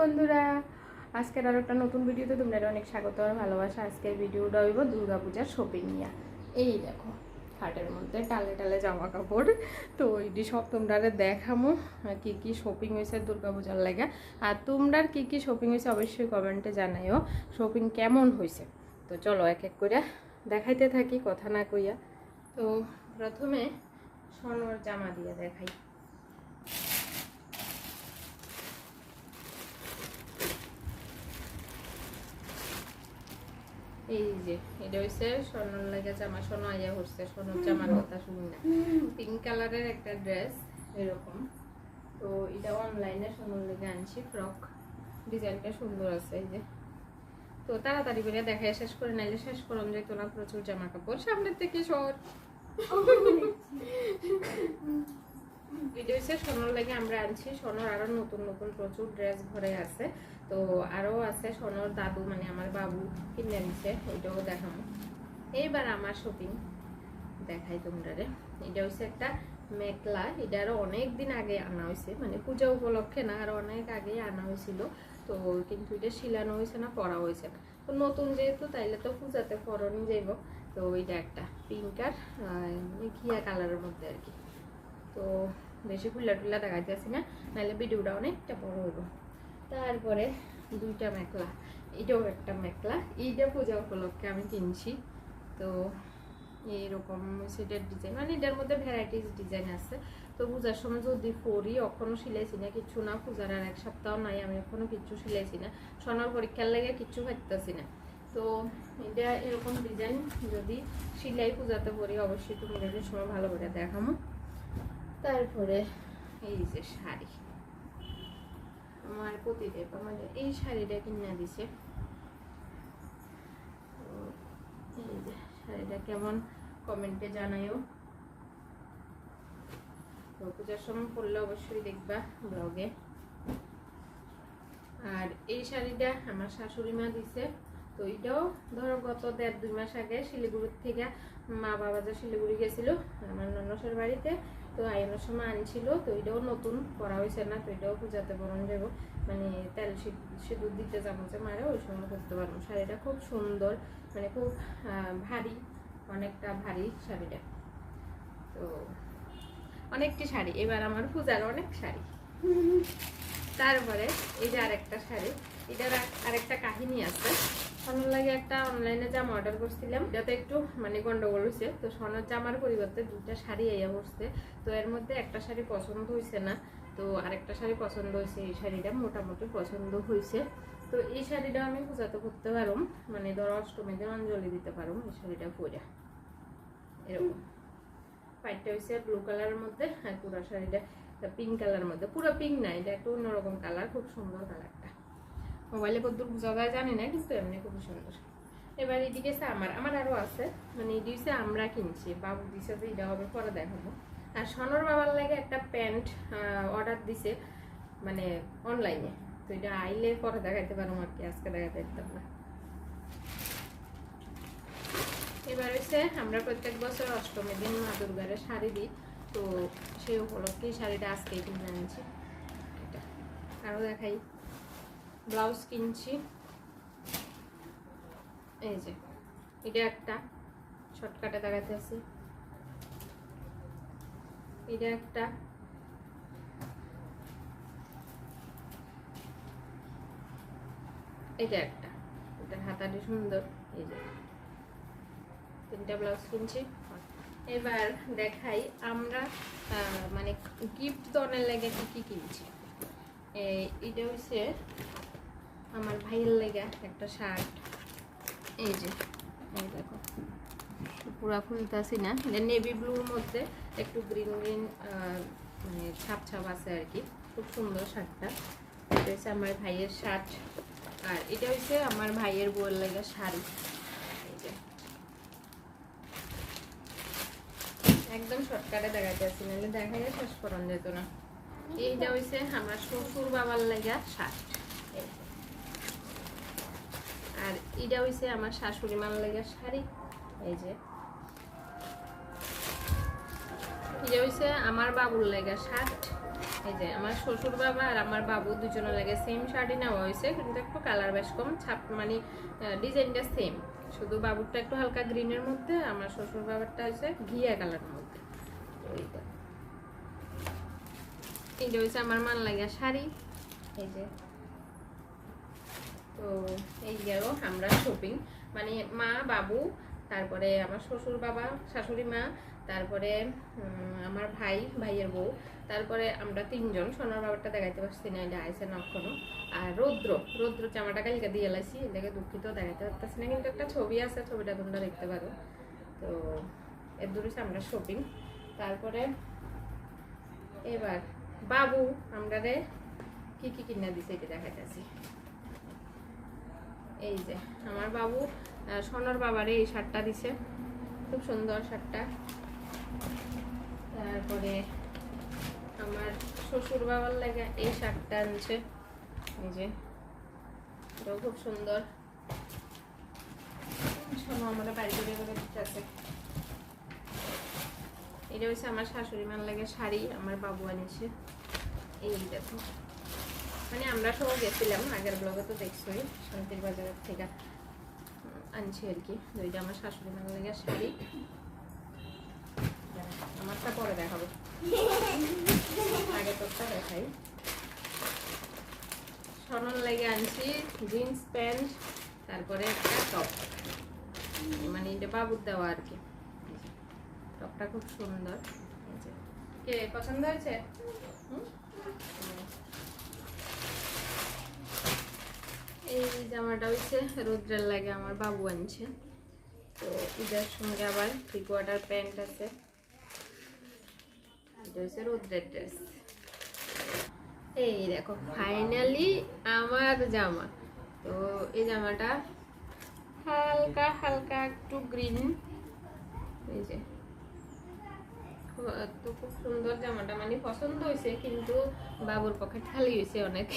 বন্ধুরা। আজকের আর একটা নতুন ভিডিওতে তোমরা অনেক স্বাগত আর ভালোবাসা। আজকের ভিডিওটা হইব দুর্গাপূজার শপিং নিয়ে। এই দেখো, খাটের মধ্যে টালে টালে জামা কাপড় তো এইটি সব তোমরা দেখামো কি কি শপিং হয়েছে দুর্গাপূজার লাগে। আর তোমরা কি কি শপিং হয়েছে অবশ্যই কমেন্টে জানাইও শপিং কেমন হয়েছে তো চলো এক এক করে দেখাইতে থাকি, কথা না কইয়া। তো প্রথমে সোনোর জামা দিয়ে দেখাই। এই যে এটা হচ্ছে স্বর্ণর লাগে জামা স্বর্ণ আইয়া হচ্ছে স্বর্ণর জামার কথা শুনি না। পিঙ্ক কালারের একটা ড্রেস এরকম। তো এটা অনলাইনে স্বর্ণর লেগে আনছি ফ্রক ডিজাইনটা সুন্দর আছে এই যে। তো তাড়াতাড়ি করে দেখায় শেষ করে নাইলে শেষ করম যেত না প্রচুর জামা কাপড় সামনের থেকে সর। এটা সোনার লাগে আমরা আনছি। সোনার আরও নতুন নতুন প্রচুর ড্রেস ঘরে আছে। তো আরও আছে সোনার দাদু মানে আমার বাবু কিনে দিছে এটাও দেখাবো। এইবার আমার শপিং দেখাই তোমরা রে এটা হচ্ছে একটা মেকলা এটা আরও অনেক দিন আগে আনা হয়েছে। মানে পূজা উপলক্ষে না, আরও অনেক আগে আনা হয়েছিল। তো কিন্তু এটা শিলানো হয়েছে না, পরা হয়েছে না। তো নতুন যেহেতু, তাইলে তো পূজাতে পরনই যাইব। তো এটা একটা পিঙ্ক আর ঘিয়া কালারের মধ্যে আর কি? তো বেশি ফুল্লা টুল্লা দেখাইতেছি না নাহলে ভিডিওটা অনেকটা বড় হইব তারপরে দুইটা মেখলা, এটাও একটা মেখলা, এইটা পূজা উপলক্ষে আমি কিনছি। তো এইরকম সেটার ডিজাইন মানে এটার মধ্যে ভ্যারাইটিস ডিজাইন আছে। তো পূজার সময় যদি পরি এখনও সিলাইছি না, কিছু না, পূজার আর এক সপ্তাহ নাই, আমি এখনও কিচ্ছু সিলাইছি না। সোনার পরীক্ষার লেগে কিচ্ছু পাইতেছি না। তো এটা এরকম ডিজাইন যদি সিলাই পূজাতে পরি, অবশ্যই তুমি সময় ভালো করে দেখামো। তারপরে এই যে শাড়ি। আমার প্রতিদেব আমাদের এই শাড়িটা কিনে দিছে। শাড়িটা কেমন কমেন্টে জানাইও তো পূজার সময় পড়লে অবশ্যই দেখবা ব্লগে। আর এই শাড়িটা আমার শাশুড়ি মা দিছে। তো এটাও ধরো গত দেড় দুই মাস আগে শিলিগুড়ির থেকে মা বাবা যে শিলিগুড়ি গেছিল, আমার ননসের বাড়িতে তো আইনের সময় আনছিল তো এটাও নতুন করা হয়েছে না, তো এটাও পূজাতে বরণ যাব। মানে তেল সিঁদুর দিতে চামচে মারে ওই সময় করতে পারব। শাড়িটা খুব সুন্দর মানে খুব ভারী, অনেকটা ভারী শাড়িটা। তো, অনেকটি শাড়ি। এবার আমার পূজার অনেক শাড়ি। তারপরে এই যে আরেকটা শাড়ি, এটার আরেকটা কাহিনী আছে। সোনার লাগে একটা অনলাইনে জামা অর্ডার করছিলাম। যাতে একটু মানে গন্ডগোল হয়েছে। তো সোনার জামার পরিবর্তে দুটা শাড়ি আইয়া পড়ছে। তো এর মধ্যে একটা শাড়ি পছন্দ হয়েছে না। তো আরেকটা শাড়ি পছন্দ হয়েছে এই শাড়িটা মোটামুটি পছন্দ হয়েছে তো এই শাড়িটা আমি পূজাতে করতে পারো মানে ধরো অষ্টমীতে অঞ্জলি দিতে পারো এই শাড়িটা পরে এরকম। পাইটটা হয়েছে ব্লু কালারের মধ্যে। আর পুরো শাড়িটা পিঙ্ক কালারের মধ্যে। পুরো পিঙ্ক না, এটা একটু অন্যরকম কালার খুব সুন্দর কালারটা মোবাইলে কদ্দুর বোঝা জানি না, কিন্তু এমনি খুব সুন্দর। এবার এদিকে আছে আমার আমার আরও আছে। মানে এটি আমরা কিনছি। বাবু দিছে যে এটা হবে, পরে দেখাবো। আর সনর বাবার লাগে একটা প্যান্ট অর্ডার দিছে মানে অনলাইনে তো এটা আইলে পরে দেখাইতে পারো আর কি আজকে দেখাতে পারতাম না। এবার হচ্ছে আমরা প্রত্যেক বছর অষ্টমী দিন মা দুর্গারে শাড়ি দিই। তো সেই উপলক্ষে শাড়িটা আজকে কিনে আনছি এটা। আরও দেখাই। ব্লাউজ কিনছি। এই যে, এটা একটা। শর্টকাটে দেখাতে আছে এটা একটা। এটা একটা। এটা হাতাটি সুন্দর। এই যে। তিনটা ব্লাউজ কিনছি। এবার দেখাই আমরা মানে গিফট দনের লেগে কি কি কিনছি। এটা হচ্ছে আমার ভাইয়ের লেগে একটা শার্ট এই যে, এই দেখো। পুরা ফুলতাছি না নেভি ব্লুর মধ্যে একটু গ্রিন গ্রিন মানে ছাপ ছাপ আছে আর কি। খুব সুন্দর শার্টটা এটা হচ্ছে আমার ভাইয়ের শার্ট আর এটা হচ্ছে আমার ভাইয়ের বউয়ের লেগে শাড়ি। একদম শর্টকাটে দেখাতে আসি, নাহলে দেখা যায় শেষ করান যেত না। এইটা হইছে আমার শ্বশুর বাবার লাগা শার্ট। আর এটা হইছে আমার শাশুড়ি মার লাগা শাড়ি। এই যে। এটা হইছে আমার বাবুর লাগা শার্ট। এই যে, আমার শ্বশুর বাবা আর আমার বাবু দুজনের লাগে সেম শাড়ি নেওয়া হয়েছে কিন্তু একটু কালার বেশ কম, ছাপ মানে ডিজাইনটা সেম শুধু বাবুরটা একটু হালকা গ্রিনের মধ্যে, আমার শ্বশুর বাবারটা হয়েছে ঘিয়া কালারের মধ্যে। এইটা। এইটা হয়েছে আমার মান লাগা শাড়ি। এই যে। তো এই গেল আমরা শপিং মানে মা বাবু তারপরে আমার শ্বশুর বাবা শাশুড়ি মা তারপরে আমার ভাই ভাইয়ের বউ তারপরে আমরা তিনজন। সোনার বাবারটা দেখাইতে পারছি না এটা আইসে না এখনও। আর রৌদ্র রৌদ্র জামাটা কালকে দিয়ে লাইছি এটাকে দুঃখিত দেখাইতে পারতেছি না কিন্তু একটা ছবি আছে ছবিটা তোমরা দেখতে পারো। তো এর দূরে আমরা শপিং তারপরে এবার বাবু আমরা রে কি কি কিনা দিছে এটা দেখাইতেছি। এই যে আমার বাবু সোনার বাবারে এই শার্টটা দিছে। খুব সুন্দর শার্টটা। তারপরে আমার শ্বশুর বাবার লাগে এই শার্টটা আনছে। এই যে, এটাও খুব সুন্দর। শোনো আমরা বাড়ি করে করে দিতেছে। এটা হচ্ছে আমার শাশুড়ি মার লাগে শাড়ি, আমার বাবু আনিছে। এই দেখো। মানে আমরা সব গেছিলাম, আগের ব্লগে তো দেখছোই, শান্তির বাজারের থেকে আনছি আর কি। দুইটা আমার শাশুড়ি মার লাগে শাড়ি। আমারটা পরে দেখাবো। আগে তোরটা দেখাই। সরল লাগে আনছি জিন্স প্যান্ট তারপরে একটা টপ মানে এটা বাবুর দেওয়া আর কি। টপটা খুব সুন্দর। কে পছন্দ হয়েছে? এই জামাটা হচ্ছে রৌদ্রের লাগে আমার বাবু আনছে। তো এটার সঙ্গে আবার থ্রি কোয়ার্টার প্যান্ট আছে। এটা হচ্ছে রৌদ্রের ড্রেস এই দেখো ফাইনালি আমার জামা। তো এই জামাটা হালকা হালকা একটু গ্রিন এই যে। তো খুব সুন্দর জামাটা। মানে পছন্দ হয়েছে, কিন্তু বাবুর পকেট খালি হয়েছে অনেক।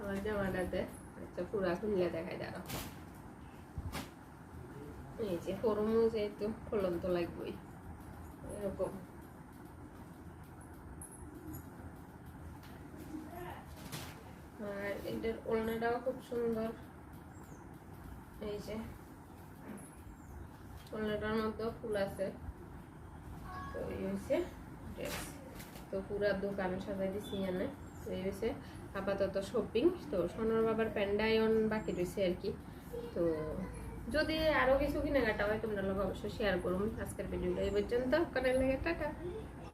আমার জামাটাতে আচ্ছা পুরা খুললে দেখায় দাঁড়ো এই যে ফরমু যেহেতু ফলন তো লাগবেই, এরকম। আর এটার ওড়নাটাও খুব সুন্দর। এই যে ওড়নাটার মধ্যেও ফুল আছে। তো এই হয়েছে ড্রেস তো পুরা দোকান সাজাই দিছি এনে। তো এই হয়েছে আপাতত শপিং তো সোনার বাবার প্যান্ডায়ন বাকি রয়েছে আর কি। তো যদি আরও কিছু কেনাকাটা হয়, তোমরা লোক অবশ্যই শেয়ার করুন আজকের ভিডিওটা এই পর্যন্ত। কানের লাগে টাটা।